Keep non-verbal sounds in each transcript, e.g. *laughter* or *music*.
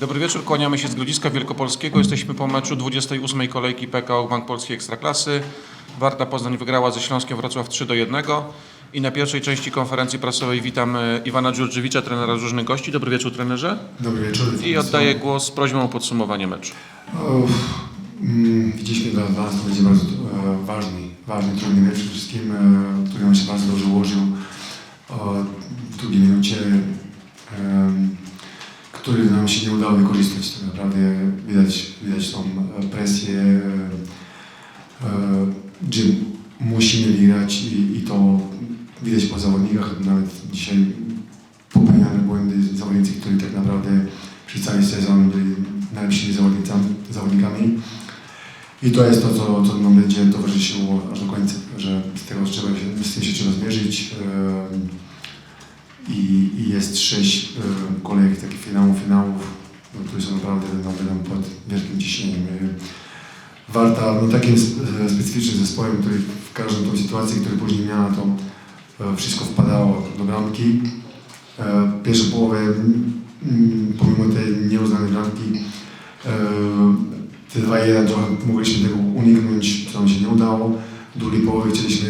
Dobry wieczór, kłaniamy się z Grodziska Wielkopolskiego. Jesteśmy po meczu 28. kolejki PKO Bank Polski Ekstraklasy. Warta Poznań wygrała ze Śląskiem Wrocław 3 do 1. I na pierwszej części konferencji prasowej witam e, Iwana Dziurczewicza, trenera różnych gości. Dobry wieczór trenerze. Dobry wieczór. I oddaję głos z prośbą o podsumowanie meczu. O, mm, Widzieliśmy dla nas, to będzie bardzo e, ważny, ważny, trudny mecz wszystkim, e, który nam się bardzo dobrze ułożył w drugiej minucie, który nam się nie udało wykorzystać. Tak naprawdę widać, widać tą e, presję, e, e, że musimy wygrać i, i to widać po zawodnikach. Nawet dzisiaj popełniamy błędy zawodnicy, którzy tak naprawdę przez cały sezon byli najlepszymi zawodnikami. I to jest to, co, co nam będzie towarzyszyło aż do końca, że z, tego trzeba się, z tym się trzeba zmierzyć. I, I jest sześć em, kolejek takich finałów, finałów, no, które są naprawdę no, pod wielkim ciśnieniem. E, Warta, no takim spe- specyficznym zespołem, który w każdą tą sytuację, który później miała, to e, wszystko wpadało do bramki. E, Pierwszą połowę, pomimo tej nieuznanej bramki, e, te 2-1 trochę mogliśmy tego uniknąć, co nam się nie udało. W drugiej połowie chcieliśmy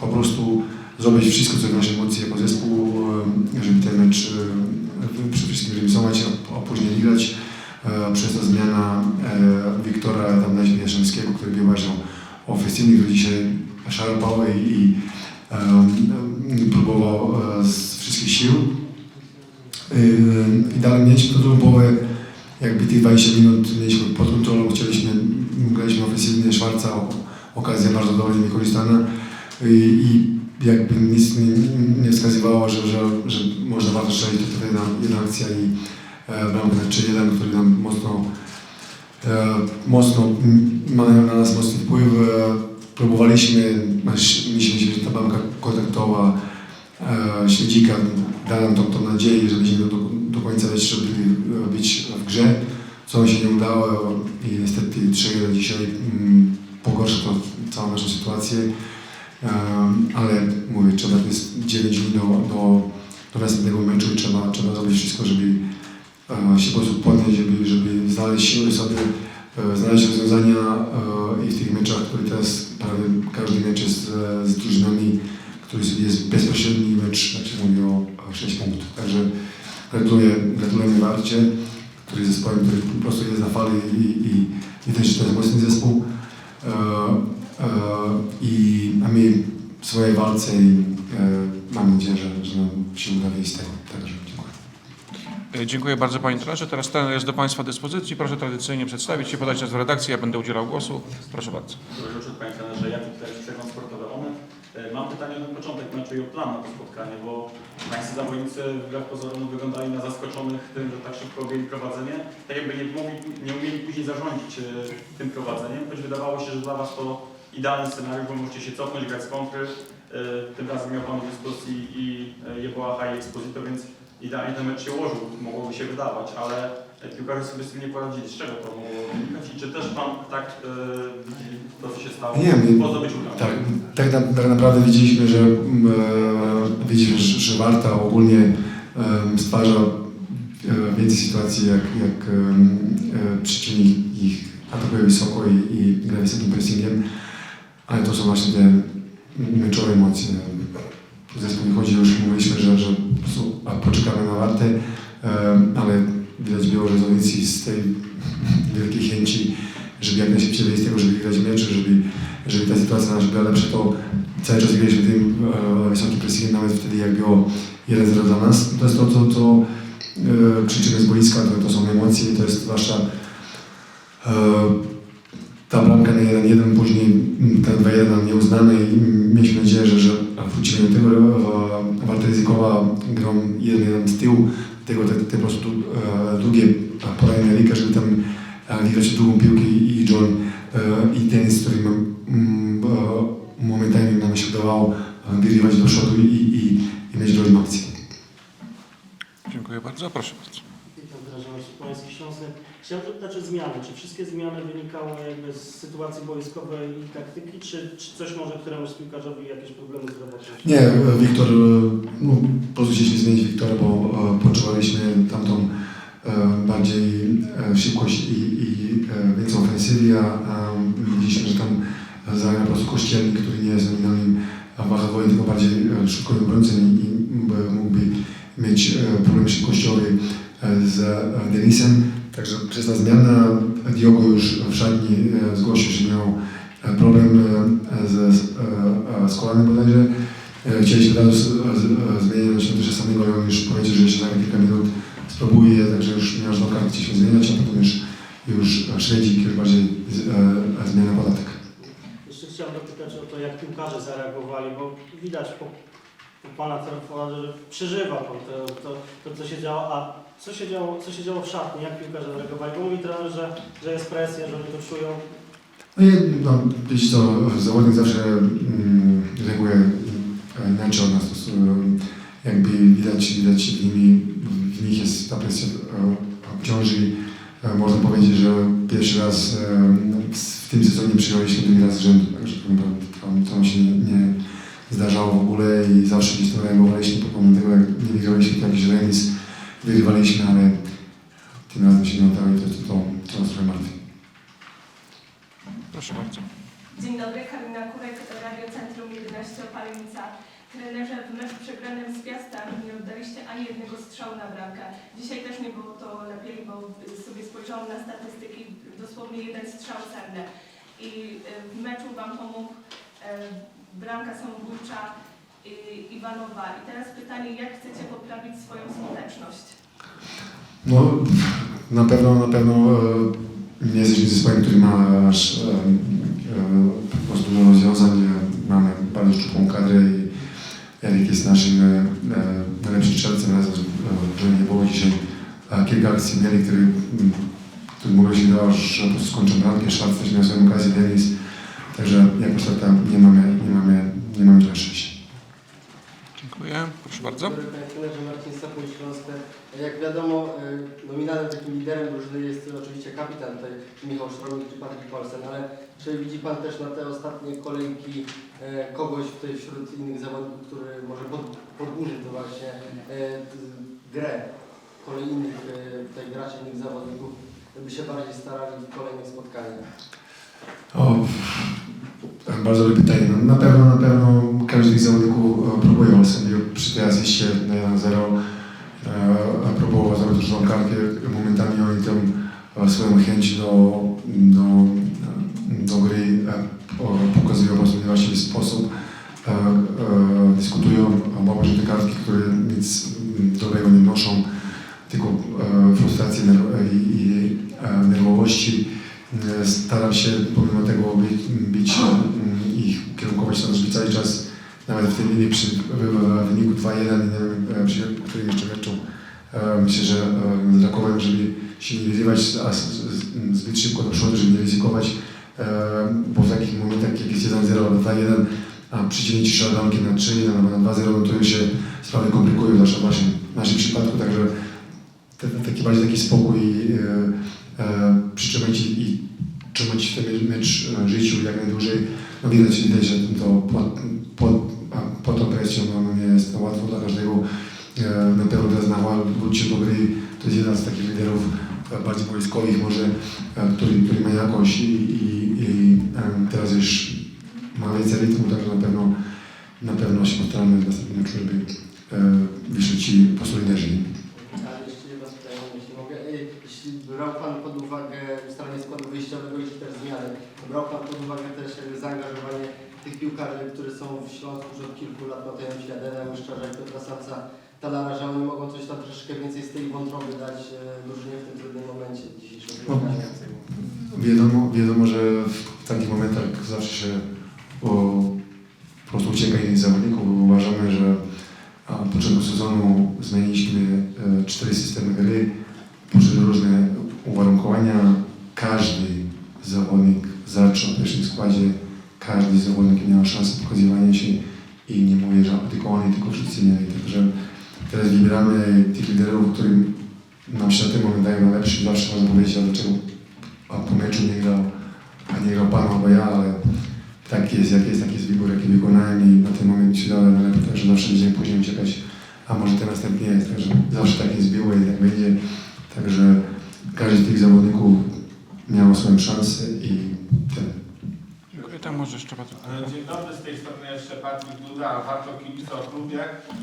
po prostu zrobić wszystko, co w naszej mocy jako zespół, żeby ten mecz przede wszystkim remisować, a, później wygrać. E, Przez to zmiana e, Wiktora tam Jarzębskiego, który był bardzo ofensywny, który dzisiaj szarpał i, i próbował e, z wszystkich sił. I dalej mieliśmy drugą połowę, jakby tych 20 minut mieliśmy pod kontrolą, chcieliśmy, graliśmy ofensywnie, Szwarca, okazja bardzo dobra niewykorzystana i, i jakby nic nie, nie wskazywało, że, że, że można warto strzelić, to wtedy jedna, jedna akcja i e, bramka na 3-1, który nam mocno, e, mocno m, ma na nas mocny wpływ. E, próbowaliśmy, myśleliśmy, że ta bramka kontaktowa e, Śledzika da nam tą, tą nadzieję, że będziemy do, do końca jeszcze byli, być w grze, co się nie udało i niestety 3-1 dzisiaj mm, pogorsza to całą naszą sytuację. Ale mówię, trzeba to jest 9 dni do, do, do następnego meczu i trzeba, trzeba zrobić wszystko, żeby e, się po prostu podnieść, żeby, żeby znaleźć siły sobie, e, znaleźć rozwiązania e, i w tych meczach, które teraz prawie każdy mecz jest z drużynami, który jest bezpośredni mecz, znaczy mówię o, o 6 punktów. Także gratuluję, gratulujemy Warcie, który jest zespołem, który po prostu jest na fali i, i, i też to jest mocny zespół. I, my w swojej walce i e, mam nadzieję, że, że nam się uda wyjść z tego. Także dziękuję. E, Dziękuję bardzo Panie trenerze. Teraz trener jest do Państwa dyspozycji. Proszę tradycyjnie przedstawić się, podać nas w redakcji, ja będę udzielał głosu. Proszę bardzo. Wieczór Panie Trenerze, Jakub tutaj z Przegląd Sportowy Onet. Mam pytanie na początek i o plan na to spotkanie, bo Pańscy zawodnicy wbrew pozorom wyglądali na zaskoczonych tym, że tak szybko objęli prowadzenie. Tak jakby nie, mogli, nie umieli później zarządzić e, tym prowadzeniem, choć wydawało się, że dla Was to idealny scenariusz, bo możecie się cofnąć, grać z kontry. E, Tym razem miał Pan w dyskusji i e, Jeboaha i Exposito, więc idealnie ten mecz się ułożył, mogłoby się wydawać, ale e, piłkarze sobie z tym nie poradzili. Z czego to mogło wynikać i czy też Pan tak widzi to, co się stało? Nie, po zdobyciu bramki? Tak, tak, na, tak naprawdę widzieliśmy, że, mm, e, widzieliśmy, że, Warta ogólnie e, stwarza więcej sytuacji, jak, jak e, przeciwnik ich atakuje wysoko i, i gra wysokim pressingiem, ale to są właśnie te meczowe emocje. Zespół wychodzi, już mówiliśmy, że, że po poczekamy na Wartę, ale widać było, że zawodnicy z tej *laughs* wielkiej chęci, żeby jak najszybciej wyjść z tego, żeby wygrać mecz, żeby żeby ta sytuacja nasza była lepsza, to cały czas graliśmy tym e, wysokim pressingiem, nawet wtedy jak było 1-0 dla nas. To jest to, co, co e, krzyczymy z boiska, to, to są emocje, to jest zwłaszcza e, ta bramka na 1-1, później mm, ten 2-1 nam nieuznany i mieliśmy nadzieję, że, że wrócimy do tego. Warta ryzykowała grą 1-1 z tyłu, dlatego te, te po prostu e, długie podanie Erika, żeby tam e, wygrać drugą piłkę i John e, i tenis, który nam mm, e, momentami nam się udawało e, wyrywać do przodu i, i, i mieć drugą akcję. Dziękuję bardzo. Proszę bardzo. Witam Drażeność Pański Śląsek. Chciałem zapytać o zmiany. Czy wszystkie zmiany wynikały jakby z sytuacji boiskowej i taktyki, czy, czy coś może któremuś z piłkarzowi jakieś problemy zdrowotne? Nie, Wiktor, e, no, po prostu chcieliśmy zmienić Wiktora, bo e, poczuwaliśmy tamtą e, bardziej szybkość i, i więcej ofensywy, a, widzieliśmy, że tam zagrał po prostu Kościelnik, który nie jest nominalnym wahadłowy, tylko bardziej szybko obrońcą i, mógłby mieć problem szybkościowy z e, Denisem. Także przez ta zmiana Diogo już w szatni e, zgłosił, że miał e, problem e, z, z, e, e, kolanem bodajże. E, Chcieliśmy od razu zmieniać na to, że samego on już powiedział, że jeszcze za kilka minut spróbuje, także już nie aż do karty chcieliśmy zmieniać, a potem już, już Szwedzik już bardziej e, zmiana podatek. Jeszcze chciałem dopytać o to, jak piłkarze zareagowali, bo widać po, po Pana telefonie, że przeżywa to, to, to, co się działo, a co się działo, co się działo w szatni, jak piłkarze zareagowali? Bo mówi trener, że, że jest presja, że oni to czują. No i no, wiesz co, zawodnik zawsze mm, reaguje e, inaczej od nas. To, e, jakby widać, widać w, nimi, w nich jest ta presja e, obciąży. E, Można powiedzieć, że pierwszy raz e, w tym sezonie przyjechaliśmy drugi raz rzędu, także to, to, to się nie, zdarzało w ogóle i zawsze gdzieś tam reagowaliśmy, pomimo tego jak nie wygraliśmy, to jakiś remis wygrywaliśmy, ale tym razem się nie udało i to, to, to, to nas trochę martwi. Proszę bardzo. Dzień dobry, Karolina Kurek, Radio Centrum 11 Opalenica. Trenerze, w meczu przegranym z Piastem nie oddaliście ani jednego strzału na bramkę. Dzisiaj też nie było to lepiej, bo sobie spojrzałam na statystyki, dosłownie jeden strzał celny. I y, w meczu Wam pomógł y, bramka samobójcza Iwanowa. I teraz pytanie, jak chcecie poprawić swoją skuteczność? No, na pewno, na pewno e, jesteśmy zespołem, który ma aż e, e, po prostu dużo rozwiązań. E, Mamy bardzo szczupłą kadrę i Erik jest naszym e, e, najlepszym strzelcem razem z e, nie było dzisiaj e, kilka akcji mieli, które, m, które mogły się dawać, że po prostu skończą bramkę, Szwarc też miał swoją okazję, Denis. Także jakoś tak tam nie mamy, nie mamy, nie mamy szczęścia. Proszę bardzo. Trenerze, Marcin Śląskie. Jak wiadomo, y, nominalnym takim liderem drużyny jest oczywiście kapitan tutaj Michał Szromik czy Patryk Polsen, ale czy widzi Pan też na te ostatnie kolejki e, kogoś tutaj wśród innych zawodników, który może pod, podburzyć to właśnie e, grę innych e, tutaj graczy, innych zawodników, by się bardziej starali w kolejnych spotkaniach? O, bardzo dobre pytanie. No, na pewno, na pewno każdy z zawodników e, próbuje, ale sobie przy tej asyście na 1-0 e, próbował zrobić dużą kartę. Momentami oni tam e, swoją chęć do, do, do gry e, po- pokazują w właściwy sposób. E, e, dyskutują, może te kartki, które nic mm, dobrego nie wnoszą, tylko e, frustrację nerw- i, e, nerwowości. E, Staram się pomimo tego bić, bić mm, ich kierunkować tam żeby cały czas, nawet w tej linii przy w- w wyniku 2-1, nie wiem, e, przy którym jeszcze meczu. e, Myślę, że e, Rakowem, żeby się nie wyzywać zbyt szybko do przodu, żeby nie ryzykować, e, bo w takich momentach, jak jest 1-0 albo 2-1, a przycięcie szardanki na 3 albo na 2-0, no to już się sprawy komplikują, zwłaszcza właśnie w naszym przypadku, także te, taki bardziej taki spokój e, e, przytrzymać i, i trzymać ten mecz e, życiu jak najdłużej. No widać, widać, że to pod, pod, pod tą presją no, no jest łatwo dla każdego. E, na pewno teraz Nawal wróci do gry, to jest jeden z takich liderów e, bardziej wojskowych może, e, który, który ma jakość i, teraz już ma więcej rytmu, także na pewno na pewno się postaramy w następnym meczu, żeby wyszli ci po prostu. Ale jeszcze jedno pytanie, jeśli mogę. Y, Jeśli brał Pan pod uwagę ustalenie składu wyjściowego i też zmiany, brał Pan pod uwagę też jakby zaangażowanie piłkarzy, którzy są w Śląsku już od kilku lat, Mateusza Śladena, Łyszczarza i Piotra Samca, Talara, że oni mogą coś tam troszeczkę więcej z tej wątroby dać e, drużynie w tym trudnym momencie. dzisiejszym No. spotkaniu. Wiadomo, wiadomo, że w takich momentach zawsze się o, po prostu ucieka innych zawodników. bo Uważamy, że a, od początku sezonu zmieniliśmy e, cztery systemy gry, poszły różne uwarunkowania. Każdy zawodnik zaczął w pierwszym składzie, każdy zawodnik miał szansę pokazywania się i nie mówię, że tylko oni, tylko wszyscy mieli. Także teraz wybieramy tych liderów, którym nam się na ten moment dają najlepszy. Zawsze można powiedzieć, a dlaczego a po meczu nie grał, a nie grał Pan albo ja, ale tak jest, jak jest, taki jest wybór, jaki wykonałem i na ten moment się dało najlepiej, także zawsze będziemy później uciekać, a może ten następny jest, także zawsze tak jest było i tak będzie, także mają swoją szansę i tyle. Tam może jeszcze Patryk. E, Dzień dobry, z tej strony jeszcze Patryk Duda, warto kibica o klubie.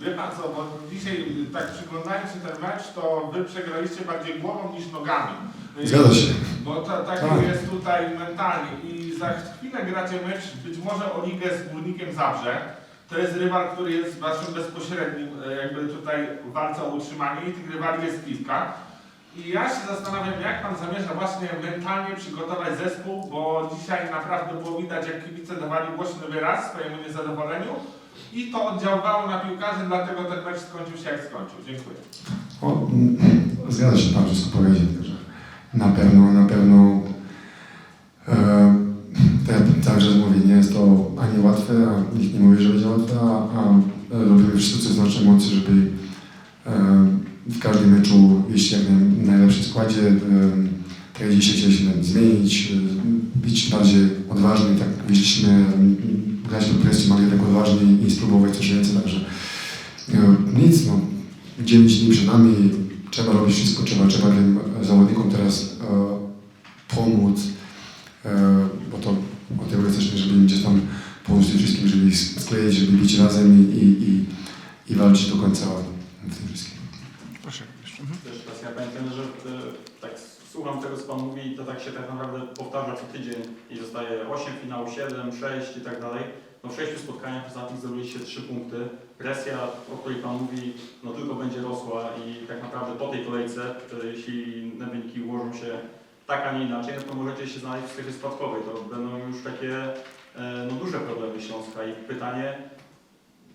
Wie Pan co, bo dzisiaj tak przyglądając się ten mecz, to Wy przegraliście bardziej głową niż nogami. E, Zgadza się. Bo to, tak Tak. jest tutaj mentalnie i za chwilę gracie mecz być może o ligę z Górnikiem Zabrze. To jest rywal, który jest Waszym bezpośrednim e, jakby tutaj walce o utrzymanie i tych rywali jest kilka. I ja się zastanawiam, jak Pan zamierza właśnie mentalnie przygotować zespół, bo dzisiaj naprawdę było widać, jak kibice dawali głośny wyraz swojemu niezadowoleniu i to oddziaływało na piłkarzy, dlatego ten mecz skończył się jak skończył. Dziękuję. O, mm, zgadza się Pan wszystko powiedział, także na pewno, na pewno e, tak, także mówię, nie jest to ani łatwe, a nikt nie mówi, że będzie łatwe, a, a robimy wszystko, co naszej mocy, żeby w każdym meczu jak naj, najlepszym składzie. Tak dzisiaj chcieliśmy zmienić, e, być bardziej odważni, tak mm, grać pod presją, ale jednak odważni i spróbować coś więcej, także e, nic, no, 9 dni przed nami, trzeba robić wszystko, trzeba, trzeba tym zawodnikom teraz e, pomóc, bo to o tym jesteśmy, żeby im gdzieś tam pomóc tym wszystkim, żeby ich skleić, żeby być razem i, i, i walczyć do końca w tym wszystkim. Proszę jeszcze. Mhm. Też teraz ja pamiętam, że e, tak słucham tego, co Pan mówi i to tak się tak naprawdę powtarza co tydzień i zostaje 8 finałów, 7, 6 i tak dalej. No w 6 spotkaniach ostatnich zdobyliście 3 punkty. Presja, o której Pan mówi, no tylko będzie rosła i tak naprawdę po tej kolejce, e, jeśli inne wyniki ułożą się tak, a nie inaczej, no to możecie się znaleźć w strefie spadkowej. To będą już takie e, no, duże problemy Śląska i pytanie,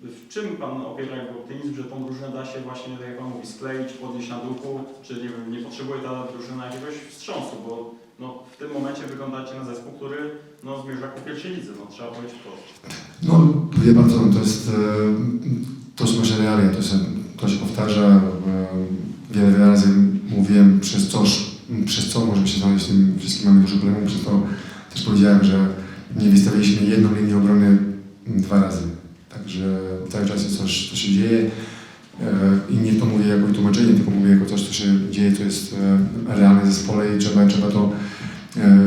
w czym Pan opiera jakby optymizm, że tą drużynę da się właśnie, tak jak Pan mówi, skleić, podnieść na duchu, czy nie wiem, nie potrzebuje ta drużyna jakiegoś wstrząsu, bo no, w tym momencie wyglądacie na zespół, który no, zmierza ku pierwszej lidze, no trzeba powiedzieć wprost. No, wie pan co, no, to jest, e, to są nasze realia, to, jest, to się powtarza, e, wiele razy mówiłem, przez co, przez co możemy się znaleźć w tym wszystkim, mamy dużo problemów, przez to też powiedziałem, że nie wystawiliśmy jedną linię obrony dwa razy, także cały czas jest coś, co się dzieje e, i nie to mówię jako tłumaczenie, tylko mówię jako coś, co się dzieje, co jest e, realne zespole i trzeba, trzeba to e,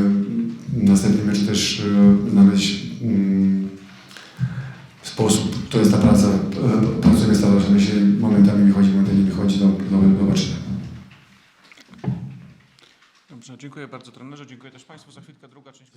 następnym meczu też znaleźć mm, sposób, to jest ta praca, pracujemy staramy się, momentami wychodzi, momentami nie wychodzi, to, to zobaczymy. Dobrze, dziękuję bardzo trenerze, dziękuję też Państwu. Za chwilkę druga część.